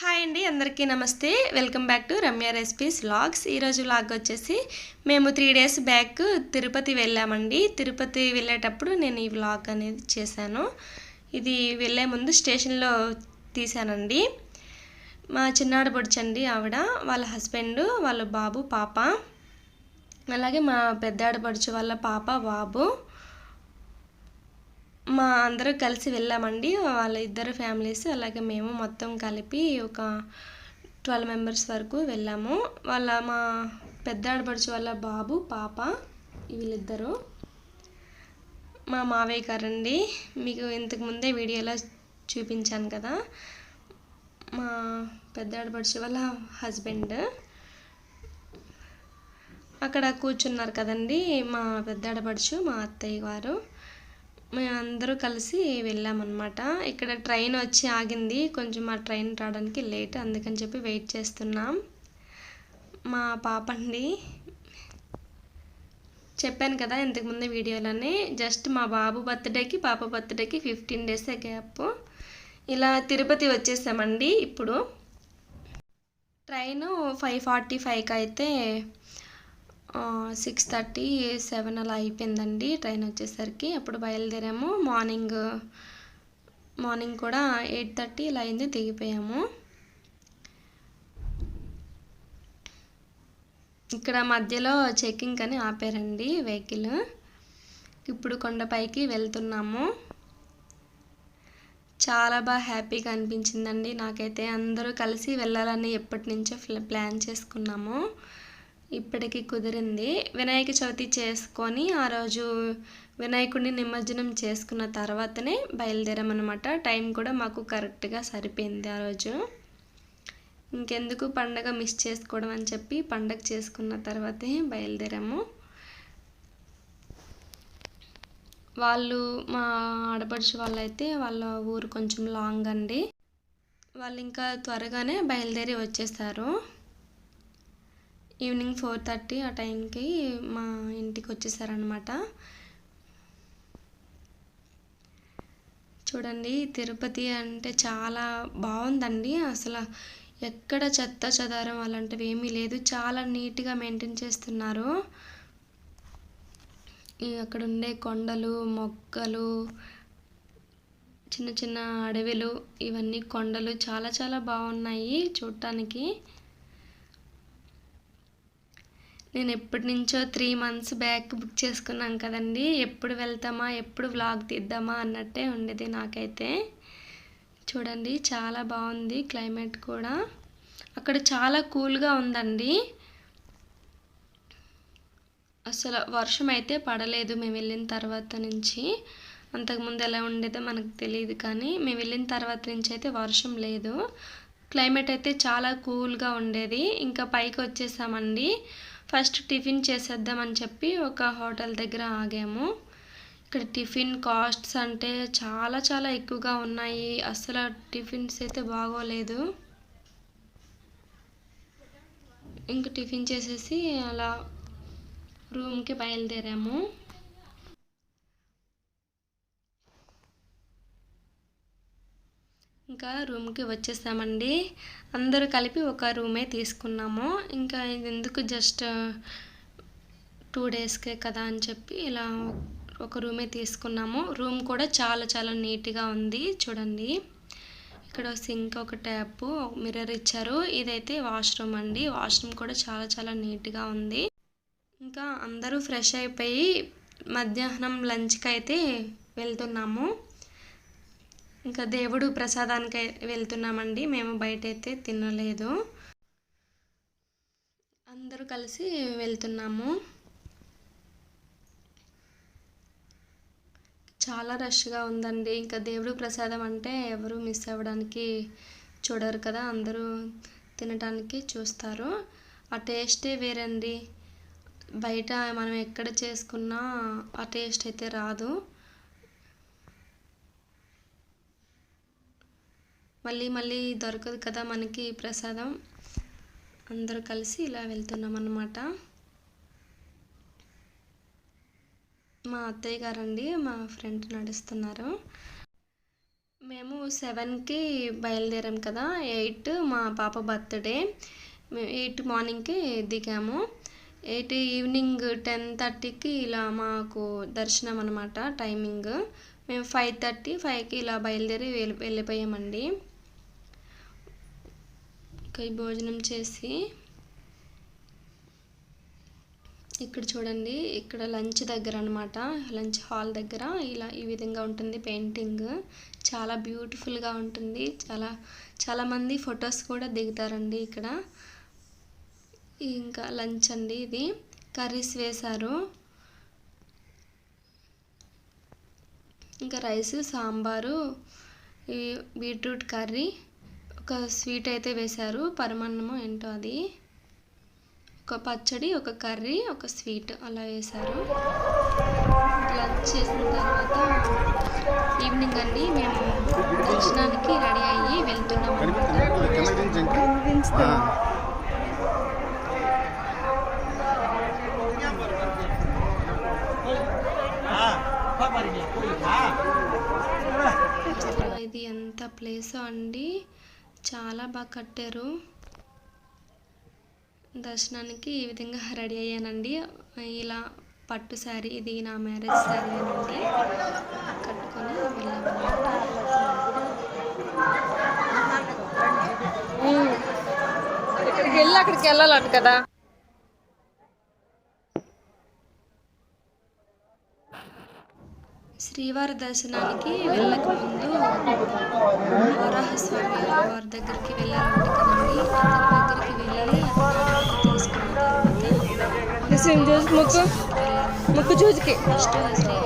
Hi అండి అందరికీ నమస్తే. Welcome back to Ramya recipes vlogs ఈరోజు లాగ్ వచ్చేసి మేము త్రీ డేస్ బ్యాక్ తిరుపతి వెళ్ళామండి. తిరుపతి వెళ్ళేటప్పుడు నేను ఈ వ్లాగ్ అనేది చేశాను. ఇది వెళ్ళే ముందు స్టేషన్లో తీశానండి. మా చిన్నాడు పొడిచండి ఆవిడ వాళ్ళ హస్బెండ్ వాళ్ళ బాబు పాప అలాగే మా పెద్ద పొడిచి వాళ్ళ పాప బాబు మా అందరూ కలిసి వెళ్ళామండి. వాళ్ళ ఇద్దరు ఫ్యామిలీస్ అలాగే మేము మొత్తం కలిపి ఒక ట్వెల్వ్ మెంబర్స్ వరకు వెళ్ళాము. వాళ్ళ మా పెద్ద ఆడపడుచు వాళ్ళ బాబు పాప వీళ్ళిద్దరు. మా మావయ్య గారండి మీకు ఇంతకు ముందే వీడియోలో చూపించాను కదా. మా పెద్ద ఆడపడుచు వాళ్ళ హస్బెండ్. అక్కడ కూర్చున్నారు కదండి మా పెద్ద ఆడపడుచు మా అత్తయ్య గారు. మేమందరూ కలిసి వెళ్ళామన్నమాట. ఇక్కడ ట్రైన్ వచ్చి ఆగింది. కొంచెం మా ట్రైన్ రావడానికి లేట్ అందుకని చెప్పి వెయిట్ చేస్తున్నాం. మా పాప అండి చెప్పాను కదా ఇంతకుముందు వీడియోలోనే జస్ట్ మా బాబు బర్త్డేకి పాప బర్త్డేకి ఫిఫ్టీన్ డేస్ గ్యాప్. ఇలా తిరుపతి వచ్చేసామండి ఇప్పుడు. ట్రైన్ ఫైవ్ ఫార్టీ ఫైవ్కి అయితే సిక్స్ థర్టీ సెవెన్ అలా అయిపోయిందండి. ట్రైన్ వచ్చేసరికి అప్పుడు బయలుదేరాము. మార్నింగ్ మార్నింగ్ కూడా ఎయిట్ థర్టీ ఇలా అయింది దిగిపోయాము. ఇక్కడ మధ్యలో చెకింగ్ అని ఆపారండి వెహికల్. ఇప్పుడు కొండపైకి వెళ్తున్నాము. చాలా బాగా హ్యాపీగా అనిపించిందండి. నాకైతే అందరూ కలిసి వెళ్ళాలని ఎప్పటి నుంచో ప్లాన్ చేసుకున్నాము. ఇప్పటికి కుదిరింది. వినాయక చవితి చేసుకొని ఆ రోజు వినాయకుడిని నిమజ్జనం చేసుకున్న తర్వాతనే బయలుదేరామన్నమాట. టైం కూడా మాకు కరెక్ట్గా సరిపోయింది ఆ రోజు. ఇంకెందుకు పండగ మిస్ చేసుకోవడం అని చెప్పి పండగ చేసుకున్న తర్వాతే బయలుదేరాము. వాళ్ళు మా ఆడపడుచు వాళ్ళైతే వాళ్ళ ఊరు కొంచెం లాంగ్ అండి. వాళ్ళు ఇంకా త్వరగానే బయలుదేరి వచ్చేసారు. ఈవినింగ్ ఫోర్ థర్టీ ఆ టైంకి మా ఇంటికి వచ్చేసారనమాట చూడండి తిరుపతి అంటే చాలా బాగుందండి. అసలు ఎక్కడ చెత్త చెదారం అలాంటివి ఏమీ లేదు. చాలా నీట్గా మెయింటైన్ చేస్తున్నారు. అక్కడ ఉండే కొండలు మొక్కలు చిన్న చిన్న అడవిలు ఇవన్నీ కొండలు చాలా చాలా బాగున్నాయి చూడటానికి నేను ఎప్పటి నుంచో త్రీ మంత్స్ బ్యాక్ బుక్ చేసుకున్నాం కదండి. ఎప్పుడు వెళ్తామా ఎప్పుడు వ్లాగ్ తీద్దామా అన్నట్టే ఉండేది నాకైతే. చూడండి చాలా బాగుంది క్లైమేట్ కూడా. అక్కడ చాలా కూల్గా ఉందండి. అసలు వర్షం అయితే పడలేదు మేము వెళ్ళిన తర్వాత నుంచి. అంతకుముందు ఎలా ఉండేదో మనకు తెలియదు కానీ మేము వెళ్ళిన తర్వాత నుంచి అయితే వర్షం లేదు. క్లైమేట్ అయితే చాలా కూల్గా ఉండేది. ఇంకా పైకి వచ్చేసామండి. ఫస్ట్ టిఫిన్ చేసేద్దామని చెప్పి ఒక హోటల్ దగ్గర ఆగాము. ఇక్కడ టిఫిన్ కాస్ట్స్ అంటే చాలా చాలా ఎక్కువగా ఉన్నాయి. అసలు టిఫిన్స్ అయితే బాగోలేదు. ఇంక టిఫిన్ చేసేసి అలా రూమ్కి బయలుదేరాము. ఇంకా రూమ్కి వచ్చేసామండి. అందరూ కలిపి ఒక రూమే తీసుకున్నాము. ఇంకా ఇది ఎందుకు జస్ట్ టూ డేస్కే కదా అని చెప్పి ఇలా ఒక రూమే తీసుకున్నాము. రూమ్ కూడా చాలా చాలా నీట్గా ఉంది. చూడండి. ఇక్కడ సింక్ ఒక ట్యాప్ మిర్రర్ ఇచ్చారు. ఇదైతే వాష్రూమ్ అండి. వాష్రూమ్ కూడా చాలా చాలా నీట్గా ఉంది. ఇంకా అందరూ ఫ్రెష్ అయిపోయి మధ్యాహ్నం లంచ్కి అయితే వెళ్తున్నాము. ఇంకా దేవుడు ప్రసాదానికి వెళ్తున్నామండి. మేము బయట అయితే తినలేదు. అందరూ కలిసి వెళ్తున్నాము. చాలా రష్గా ఉందండి. ఇంకా దేవుడు ప్రసాదం అంటే ఎవరు మిస్ అవ్వడానికి చూడరు కదా. అందరూ తినడానికి చూస్తారు. ఆ టేస్టే వేరండి. బయట మనం ఎక్కడ చేసుకున్నా ఆ టేస్ట్ అయితే రాదు. మళ్ళీ మళ్ళీ దొరకదు కదా మనకి ప్రసాదం. అందరూ కలిసి ఇలా వెళ్తున్నాం అన్నమాట మా అత్తయ్య గారండి మా ఫ్రెండ్ నడుస్తున్నారు. మేము సెవెన్కి బయలుదేరాం కదా ఎయిట్ మా పాప బర్త్డే. మేము ఎయిట్ మార్నింగ్కి దిగాము. ఎయిట్ ఈవినింగ్ టెన్ థర్టీకి ఇలా మాకు దర్శనం అనమాట టైమింగ్. మేము ఫైవ్ థర్టీ ఫైవ్కి ఇలా బయలుదేరి వెళ్ళి వెళ్ళిపోయామండి. ఇంకా భోజనం చేసి ఇక్కడ చూడండి ఇక్కడ లంచ్ దగ్గర అనమాట లంచ్ హాల్ దగ్గర ఇలా ఈ విధంగా ఉంటుంది పెయింటింగ్. చాలా బ్యూటిఫుల్గా ఉంటుంది. చాలా చాలామంది ఫొటోస్ కూడా దిగుతారండి ఇక్కడ. ఇంకా లంచ్ అండి ఇది. కర్రీస్ వేశారు. ఇంకా రైస్ సాంబారు బీట్రూట్ కర్రీ ఒక స్వీట్ అయితే వేశారు. పరమాన్నము ఏంటో అది. ఒక పచ్చడి ఒక కర్రీ ఒక స్వీట్ అలా వేశారు. లంచ్ చేసిన తర్వాత ఈవినింగ్ అండి మేము దర్శనానికి రెడీ అయ్యి వెళ్తున్నాం. ఇది ఎంత ప్లేస్ అండి. చాలా బాగా కట్టారు. దర్శనానికి ఈ విధంగా రెడీ అయ్యానండి. ఇలా పట్టు శారీ ఇది నా మ్యారేజ్ శారీ అండి. కట్టుకొని వెళ్ళాము ఇక్కడికి వెళ్ళి అక్కడికి వెళ్ళాలంట కదా. శ్రీవారి దర్శనానికి వెళ్ళక ముందు వరాహస్వామి వారి దగ్గరికి వెళ్ళాలంట కదండి. దగ్గరికి వెళ్ళి తీసుకున్న తర్వాత ముక్కు ముక్కు చూసికి నెక్స్ట్ శ్రీ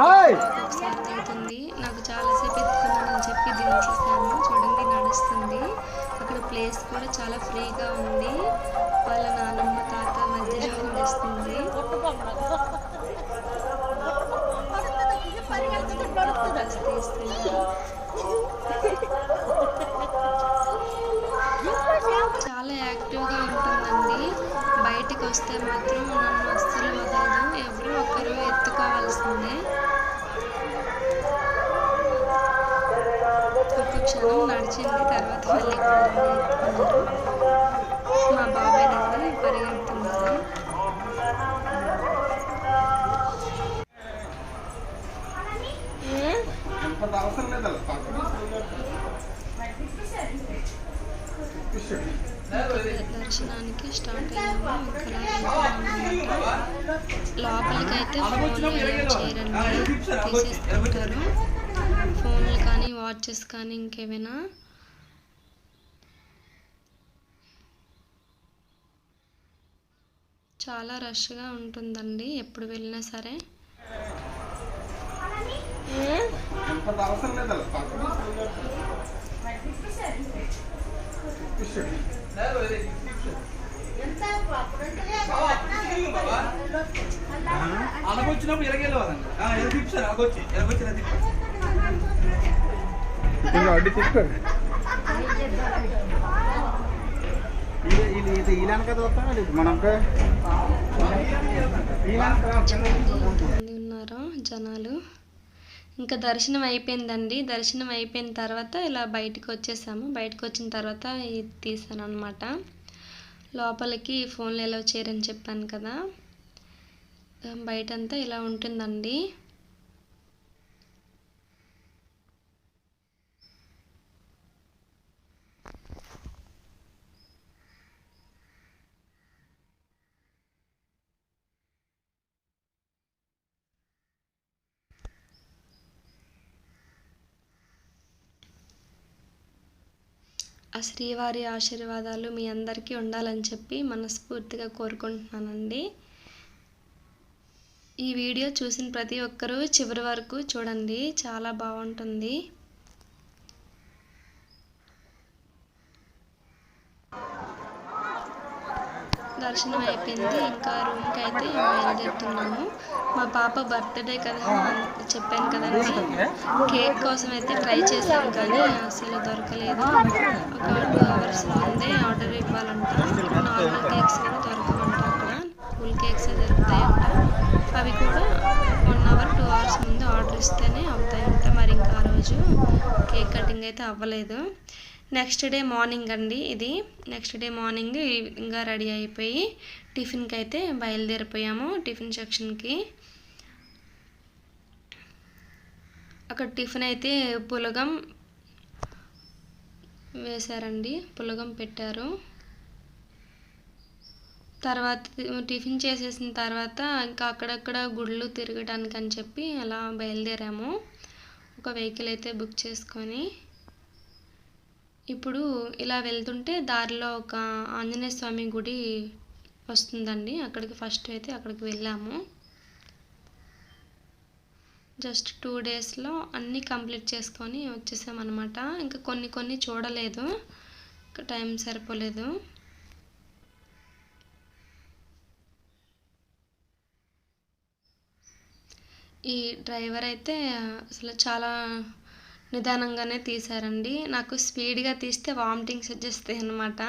ఒకసారి దిగుతుంది నాకు చాలాసేపు ఎత్తుకున్నానని చెప్పి దించేసాను చూడండి నడుస్తుంది అక్కడ ప్లేస్ కూడా చాలా ఫ్రీగా ఉంది వాళ్ళ నాన్నమ్మ తాత మధ్యలో నడుస్తుంది ఫొటోస్ నడిచింది తర్వాత మళ్ళీ మా బాబాయ్ దగ్గర అవసరం లేదు పక్కన. దర్శనానికి స్టార్ట్ అయ్యాము. ఇక్కడ లోపలికి అలౌ చేయరండి. తీసేస్తుంటారు ఫోన్లు కానీ వాచెస్ కానీ ఇంకేమైనా? చాలా రష్గా ఉంటుందండి ఎప్పుడు వెళ్ళినా సరే. అంత అవసరం లేదు పక్కన అలాగొచ్చినప్పుడు అడ్డు తిప్పారు ఇది మనకు మంది ఉన్నారు జనాలు. ఇంకా దర్శనం అయిపోయిందండి. దర్శనం అయిపోయిన తర్వాత ఇలా బయటకు వచ్చేసాము. బయటకు వచ్చిన తర్వాత ఇది తీసాను అనమాట లోపలికి ఫోన్లు ఎలా చేయరని చెప్పాను కదా. బయటంతా ఇలా ఉంటుందండి. ఆ శ్రీవారి ఆశీర్వాదాలు మీ అందరికీ ఉండాలని చెప్పి మనస్ఫూర్తిగా కోరుకుంటున్నానండి. ఈ వీడియో చూసిన ప్రతి ఒక్కరూ చివరి వరకు చూడండి. చాలా బాగుంటుంది. దర్శనం అయిపోయింది ఇంకా రూమ్కి అయితే బయలుదేరుతున్నాము. మా పాప బర్త్డే కదా అని చెప్పాను కదండి. కేక్ కోసం అయితే ట్రై చేశాం కానీ అసలు దొరకలేదు. ఒక టూ అవర్స్ ముందే ఆర్డర్ ఇవ్వాలంట. నార్మల్ కేక్స్ కూడా దొరకమంట అక్కడ. ఫుల్ కేక్స్ దొరుకుతాయంట. అవి కూడా వన్ అవర్ టూ అవర్స్ ముందు ఆర్డర్ ఇస్తేనే అవుతాయంట. మరి ఇంకా ఆ రోజు కేక్ కటింగ్ అయితే అవ్వలేదు. నెక్స్ట్ డే మార్నింగ్ అండి ఇది. నెక్స్ట్ డే మార్నింగ్ ఇంకా రెడీ అయిపోయి టిఫిన్కి అయితే బయలుదేరిపోయాము టిఫిన్ సెక్షన్కి. అక్కడ టిఫిన్ అయితే పులగం వేశారండి పులగం పెట్టారు. తర్వాత టిఫిన్ చేసేసిన తర్వాత ఇంకా అక్కడక్కడ గుళ్ళు తిరగడానికి అని చెప్పి అలా బయలుదేరాము. ఒక వెహికల్ అయితే బుక్ చేసుకొని ఇప్పుడు ఇలా వెళ్తుంటే దారిలో ఒక ఆంజనేయ స్వామి గుడి వస్తుందండి. అక్కడికి ఫస్ట్ అయితే అక్కడికి వెళ్ళాము. జస్ట్ టూ డేస్లో అన్నీ కంప్లీట్ చేసుకొని వచ్చేసామన్నమాట. ఇంకా కొన్ని కొన్ని చూడలేదు. ఇంకా టైం సరిపోలేదు. ఈ డ్రైవర్ అయితే అసలు చాలా నిదానంగానే తీశారండి. నాకు స్పీడ్గా తీస్తే వామిటింగ్స్ వచ్చేస్తాయి అన్నమాట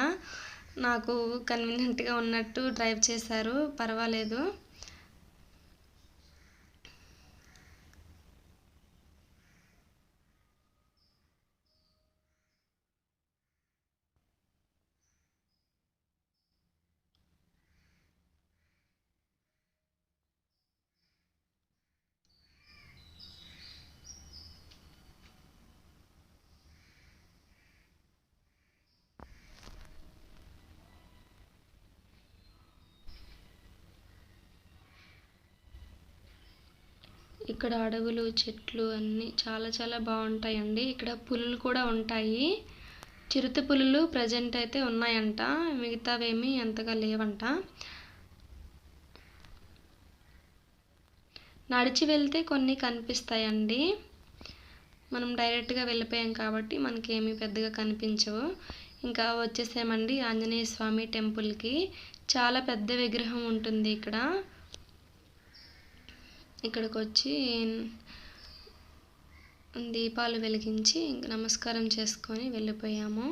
నాకు కన్వీనియంట్గా ఉన్నట్టు డ్రైవ్ చేశారు. పర్వాలేదు. ఇక్కడ అడవులు చెట్లు అన్నీ చాలా చాలా బాగుంటాయండి. ఇక్కడ పులులు కూడా ఉంటాయి. చిరుత పులులు ప్రజెంట్ అయితే ఉన్నాయంట. మిగతావేమీ అంతగా లేవంట. నడిచి వెళ్తే కొన్ని కనిపిస్తాయండి. మనం డైరెక్ట్గా వెళ్ళిపోయాం కాబట్టి మనకి పెద్దగా కనిపించవు. ఇంకా వచ్చేసామండి ఆంజనేయ స్వామి టెంపుల్కి. చాలా పెద్ద విగ్రహం ఉంటుంది ఇక్కడ. ఇక్కడికి వచ్చి దీపాలు వెలిగించి నమస్కారం చేసుకొని వెళ్ళిపోయాము.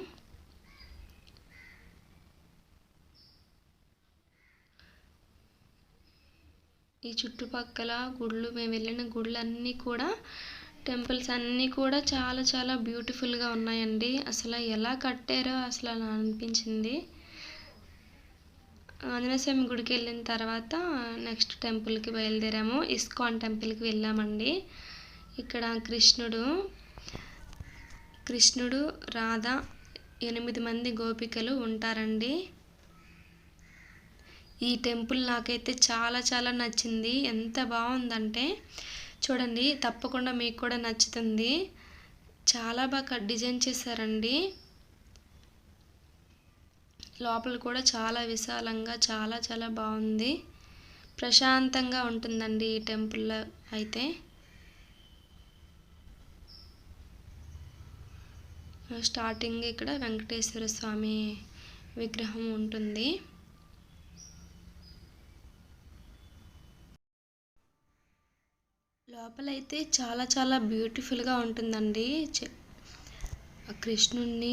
ఈ చుట్టుపక్కల గుళ్ళు మేము వెళ్ళిన గుళ్ళన్నీ కూడా టెంపుల్స్ అన్నీ కూడా చాలా చాలా బ్యూటిఫుల్గా ఉన్నాయండి. అసలు ఎలా కట్టారో అసలు అలా అనిపించింది. ఆంజనేయస్వామి గుడికి వెళ్ళిన తర్వాత నెక్స్ట్ టెంపుల్కి బయలుదేరాము. ఇస్కాన్ టెంపుల్కి వెళ్ళామండి. ఇక్కడ కృష్ణుడు కృష్ణుడు రాధ ఎనిమిది మంది గోపికలు ఉంటారండి. ఈ టెంపుల్ నాకైతే చాలా చాలా నచ్చింది. ఎంత బాగుందంటే చూడండి తప్పకుండా మీకు కూడా నచ్చుతుంది. చాలా బాగా డిజైన్ చేశారండి. లోపల కూడా చాలా విశాలంగా చాలా చాలా బాగుంది. ప్రశాంతంగా ఉంటుందండి ఈ టెంపుల్లో అయితే. స్టార్టింగ్ ఇక్కడ వెంకటేశ్వర స్వామి విగ్రహం ఉంటుంది. లోపలైతే చాలా చాలా బ్యూటిఫుల్గా ఉంటుందండి. కృష్ణుణ్ణి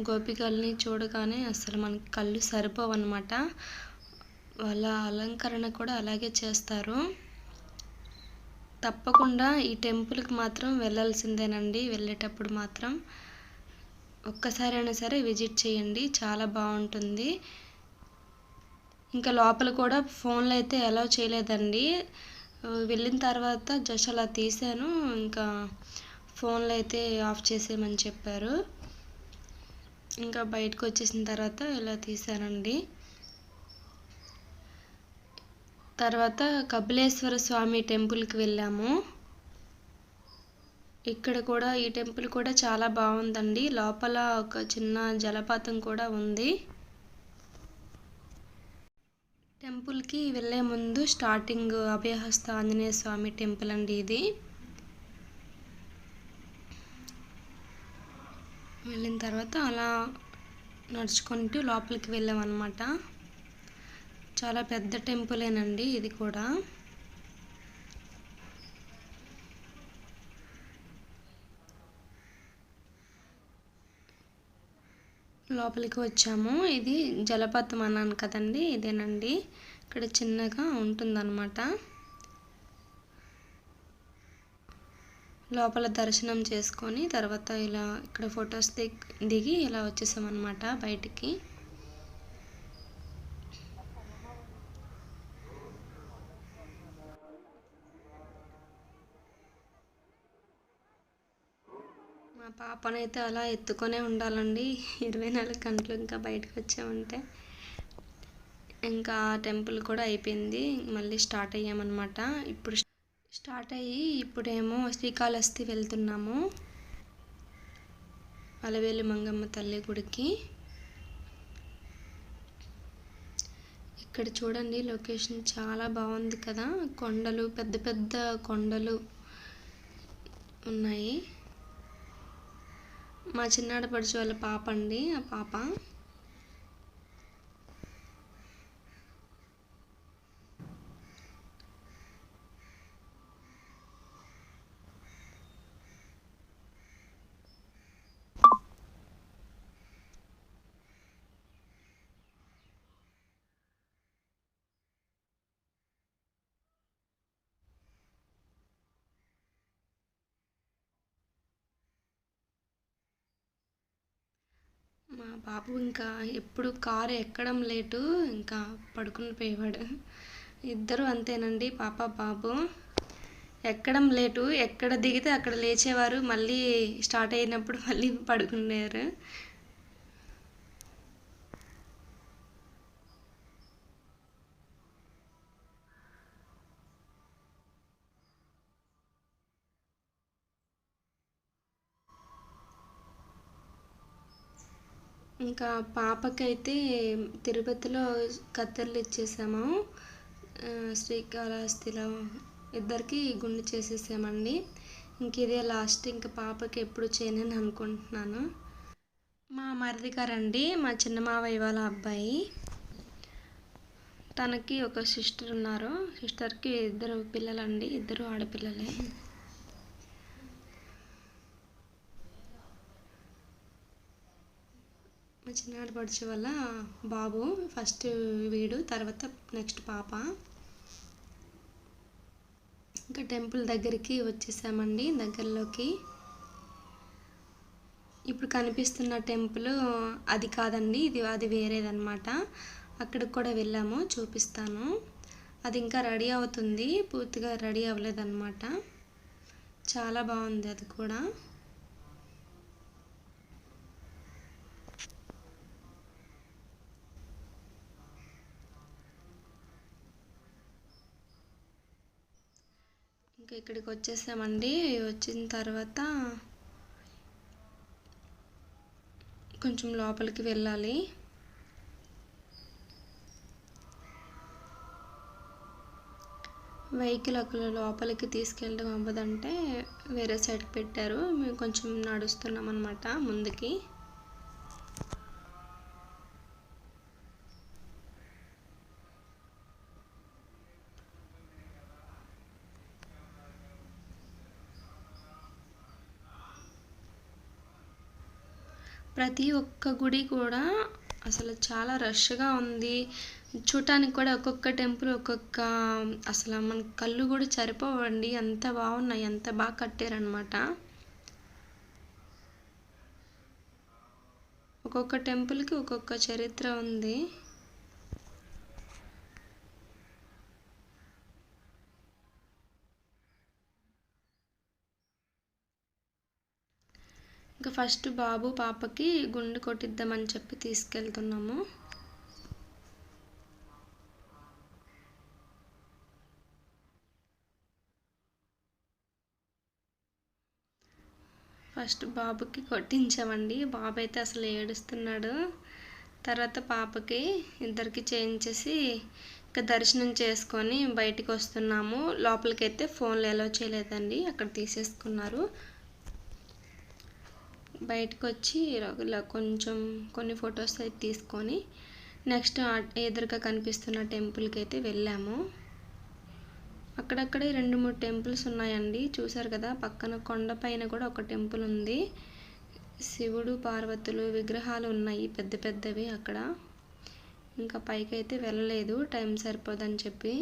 గోపికల్ని చూడగానే అసలు మనకి కళ్ళు సరిపోవు అనమాట వాళ్ళ అలంకరణ కూడా అలాగే చేస్తారు. తప్పకుండా ఈ టెంపుల్కి మాత్రం వెళ్ళాల్సిందేనండి. వెళ్ళేటప్పుడు మాత్రం ఒక్కసారైనా సరే విజిట్ చేయండి. చాలా బాగుంటుంది. ఇంకా లోపల కూడా ఫోన్లు అయితే అలౌ చేయలేదండి. వెళ్ళిన తర్వాత జస్ట్ అలా తీసాను ఇంకా ఫోన్లు అయితే ఆఫ్ చేసేయమని చెప్పారు. ఇంకా బయటకు వచ్చేసిన తర్వాత ఇలా తీసానండి తర్వాత కపిలేశ్వర స్వామి టెంపుల్కి వెళ్ళాము. ఇక్కడ కూడా ఈ టెంపుల్ కూడా చాలా బాగుందండి. లోపల ఒక చిన్న జలపాతం కూడా ఉంది. టెంపుల్కి వెళ్ళే ముందు స్టార్టింగ్ అభయహస్త ఆంజనేయ స్వామి టెంపుల్ అండి ఇది. వెళ్ళిన తర్వాత అలా నడుచుకుంటూ లోపలికి వెళ్ళామన్నమాట. చాలా పెద్ద టెంపులేనండి ఇది కూడా. లోపలికి వచ్చాము. ఇది జలపాతం అన్నాను కదండి ఇదేనండి. ఇక్కడ చిన్నగా ఉంటుందన్నమాట. లోపల దర్శనం చేసుకొని తర్వాత ఇలా ఇక్కడ ఫొటోస్ దిగి ఇలా వచ్చేసామన్నమాట బయటికి. మా పాపనైతే అలా ఎత్తుకొనే ఉండాలండి. ఇరవై నాలుగు గంటలు ఇంకా బయటకు వచ్చామంటే. ఇంకా టెంపుల్ కూడా అయిపోయింది. మళ్ళీ స్టార్ట్ అయ్యామన్నమాట. ఇప్పుడు స్టార్ట్ అయ్యి ఇప్పుడేమో శ్రీకాళహస్తి వెళ్తున్నాము. అలవేలు మంగమ్మ తల్లి గుడికి. ఇక్కడ చూడండి లొకేషన్ చాలా బాగుంది కదా. కొండలు పెద్ద పెద్ద కొండలు ఉన్నాయి. మా చిన్నాడ పడుచు వాళ్ళ పాప అండి ఆ పాప. బాబు ఇంకా ఎప్పుడు కారు ఎక్కడం లేటు ఇంకా పడుకుని పోయేవాడు. ఇద్దరు అంతేనండి పాప బాబు. ఎక్కడం లేటు ఎక్కడ దిగితే అక్కడ లేచేవారు. మళ్ళీ స్టార్ట్ అయినప్పుడు మళ్ళీ పడుకునేవారు. ఇంకా పాపకైతే తిరుపతిలో కత్తెరలు ఇచ్చేసాము. శ్రీకాళహస్తిలో ఇద్దరికి గుండు చేసేసామండి. ఇంక ఇదే లాస్ట్ ఇంకా పాపకి ఎప్పుడు చేయనని అనుకుంటున్నాను. మా మరిది గారండి మా చిన్న మావయ్య వాళ్ళ అబ్బాయి. తనకి ఒక సిస్టర్ ఉన్నారు. సిస్టర్కి ఇద్దరు పిల్లలండి ఇద్దరు ఆడపిల్లలే. మా చిన్నాడు పడిచే వల్ల బాబు ఫస్ట్ వీడు తర్వాత నెక్స్ట్ పాప. ఇంకా టెంపుల్ దగ్గరికి వచ్చేసామండి దగ్గరలోకి. ఇప్పుడు కనిపిస్తున్న టెంపుల్ అది కాదండి ఇది అది వేరేదనమాట అక్కడికి కూడా వెళ్ళాము చూపిస్తాను. అది ఇంకా రెడీ అవుతుంది పూర్తిగా రెడీ అవ్వలేదన్నమాట. చాలా బాగుంది అది కూడా. ఇంకా ఇక్కడికి వచ్చేసామండి. వచ్చిన తర్వాత కొంచెం లోపలికి వెళ్ళాలి. వెహికల్ అక్కడ లోపలికి తీసుకెళ్ళడం అవ్వదంటే వేరే సైడ్కి పెట్టారు. మేము కొంచెం నడుస్తున్నాం అనమాట ముందుకి. ప్రతి ఒక్క గుడి కూడా అసలు చాలా రష్గా ఉంది. చూడటానికి కూడా ఒక్కొక్క టెంపుల్ ఒక్కొక్క అసలు మన కళ్ళు కూడా సరిపోవండి అంత బాగున్నాయి ఎంత బాగా కట్టారనమాట ఒక్కొక్క టెంపుల్కి ఒక్కొక్క చరిత్ర ఉంది ఇంకా ఫస్ట్ బాబు పాపకి గుండు కొట్టిద్దామని చెప్పి తీసుకెళ్తున్నాము. ఫస్ట్ బాబుకి కొట్టించామండి. బాబు అయితే అసలు ఏడుస్తున్నాడు. తర్వాత పాపకి ఇద్దరికి చేయించేసి ఇంకా దర్శనం చేసుకొని బయటికి వస్తున్నాము. లోపలికి అయితే ఫోన్లు ఎలా చేయలేదండి. అక్కడ తీసేసుకున్నారు. బయటకు వచ్చి ఇలా కొంచెం కొన్ని ఫొటోస్ అయితే తీసుకొని నెక్స్ట్ ఎదురుగా కనిపిస్తున్న టెంపుల్కి అయితే వెళ్ళాము. అక్కడక్కడే రెండు మూడు టెంపుల్స్ ఉన్నాయండి. చూసారు కదా పక్కన కొండ పైన కూడా ఒక టెంపుల్ ఉంది. శివుడు పార్వతులు విగ్రహాలు ఉన్నాయి పెద్ద పెద్దవి అక్కడ. ఇంకా పైకి అయితే వెళ్ళలేదు టైం సరిపోదని చెప్పి.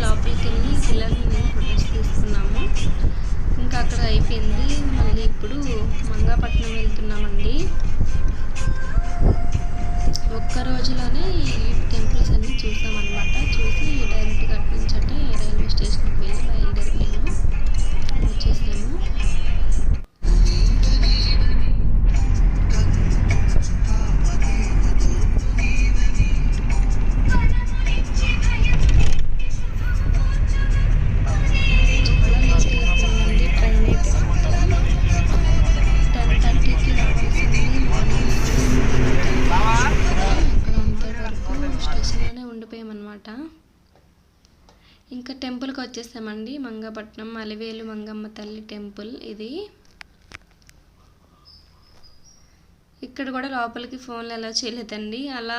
లోపలికి వెళ్ళి పిల్లల్ని మేము ఫొటోస్ తీసుకున్నాము ఇంకా అక్కడ అయిపోయింది మళ్ళీ ఇప్పుడు మంగాపట్నం వెళ్తున్నామండి ఒక్క రోజులోనే ఈ టెంపుల్స్ అన్నీ చూసామన్నమాట చూసి డైరెక్ట్గా అటు నుంచి అంటే రైల్వే స్టేషన్కి వెళ్ళి బయలుదేరిపోయాము వచ్చేసాము వచ్చేసామండి మంగపట్నం అలివేలు మంగమ్మ తల్లి టెంపుల్ ఇది. ఇక్కడ కూడా లోపలికి ఫోన్లు ఎలా చేయలేదండి. అలా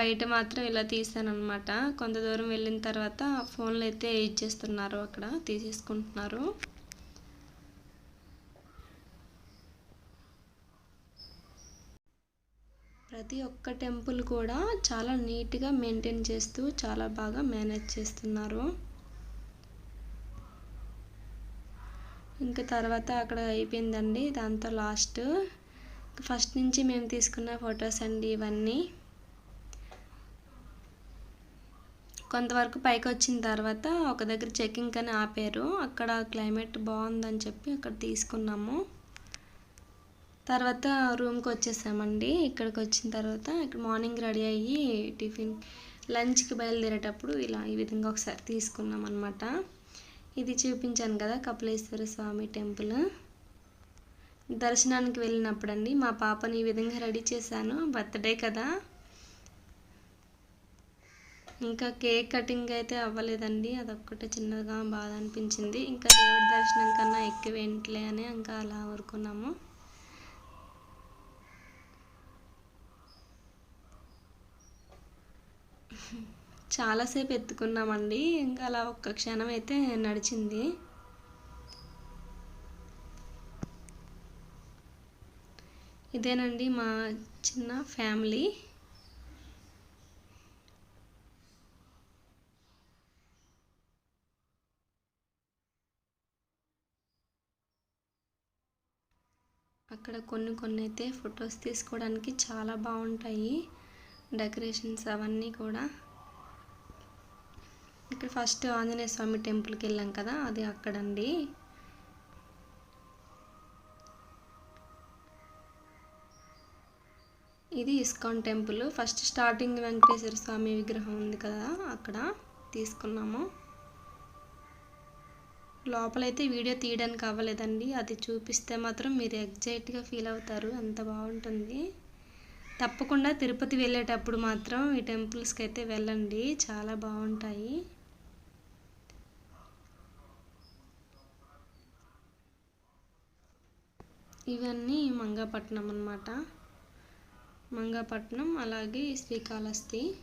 బయట మాత్రం ఇలా తీసానమాట కొంత దూరం వెళ్ళిన తర్వాత ఫోన్లు అయితే ఇచ్చేస్తున్నారు అక్కడ తీసేసుకుంటున్నారు. ప్రతి ఒక్క టెంపుల్ కూడా చాలా నీట్గా మెయింటైన్ చేస్తూ చాలా బాగా మేనేజ్ చేస్తున్నారు. ఇంకా తర్వాత అక్కడ అయిపోయిందండి దాంతో లాస్ట్ ఫస్ట్ నుంచి మేము తీసుకున్న ఫొటోస్ అండి ఇవన్నీ. కొంతవరకు పైకి వచ్చిన తర్వాత ఒక దగ్గర చెకింగ్ అని ఆపారు అక్కడ క్లైమేట్ బాగుందని చెప్పి అక్కడ తీసుకున్నాము. తర్వాత రూమ్కి వచ్చేసామండి ఇక్కడికి వచ్చిన తర్వాత ఇక్కడ మార్నింగ్ రెడీ అయ్యి టిఫిన్ లంచ్కి బయలుదేరేటప్పుడు ఇలా ఈ విధంగా ఒకసారి తీసుకున్నాం అనమాట ఇది చూపించాను కదా కపిలేశ్వర స్వామి టెంపుల్. దర్శనానికి వెళ్ళినప్పుడండి మా పాపని ఈ విధంగా రెడీ చేశాను. బర్త్డే కదా. ఇంకా కేక్ కటింగ్ అయితే అవ్వలేదండి. అదొక్కటే చిన్నగా బాధ అనిపించింది. ఇంకా దేవుడి దర్శనం కన్నా ఎక్కువ ఏంటిలే అని ఇంకా అలా ఊరుకున్నాము. చాలాసేపు ఎత్తుకున్నామండి. ఇంకా అలా ఒక్క క్షణం అయితే నడిచింది. ఇదేనండి మా చిన్న ఫ్యామిలీ. అక్కడ కొన్ని కొన్ని అయితే ఫొటోస్ తీసుకోవడానికి చాలా బాగుంటాయి. డెకరేషన్స్ అవన్నీ కూడా. ఇక్కడ ఫస్ట్ ఆంజనేయ స్వామి టెంపుల్కి వెళ్ళాం కదా అది అక్కడండి. ఇది ISKCON temple. First starting Venkateswara Swamy విగ్రహం ఉంది కదా అక్కడ తీసుకున్నాము. లోపలైతే వీడియో తీయడానికి అవ్వలేదండి అది చూపిస్తే మాత్రం మీరు ఎగ్జైట్గా ఫీల్ అవుతారు అంత బాగుంటుంది. తప్పకుండా తిరుపతి వెళ్ళేటప్పుడు మాత్రం ఈ టెంపుల్స్కి అయితే వెళ్ళండి చాలా బాగుంటాయి. ఇవన్నీ మంగాపట్నం అన్నమాట. మంగాపట్నం అలాగే శ్రీకాళహస్తి.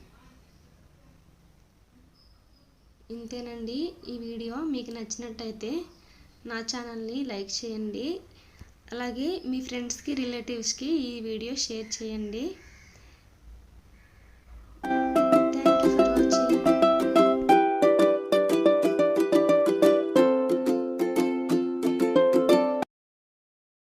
ఇంతేనండి ఈ వీడియో. మీకు నచ్చినట్టయితే నా ఛానల్ని లైక్ చేయండి. అలాగే మీ ఫ్రెండ్స్కి రిలేటివ్స్కి ఈ వీడియో షేర్ చేయండి.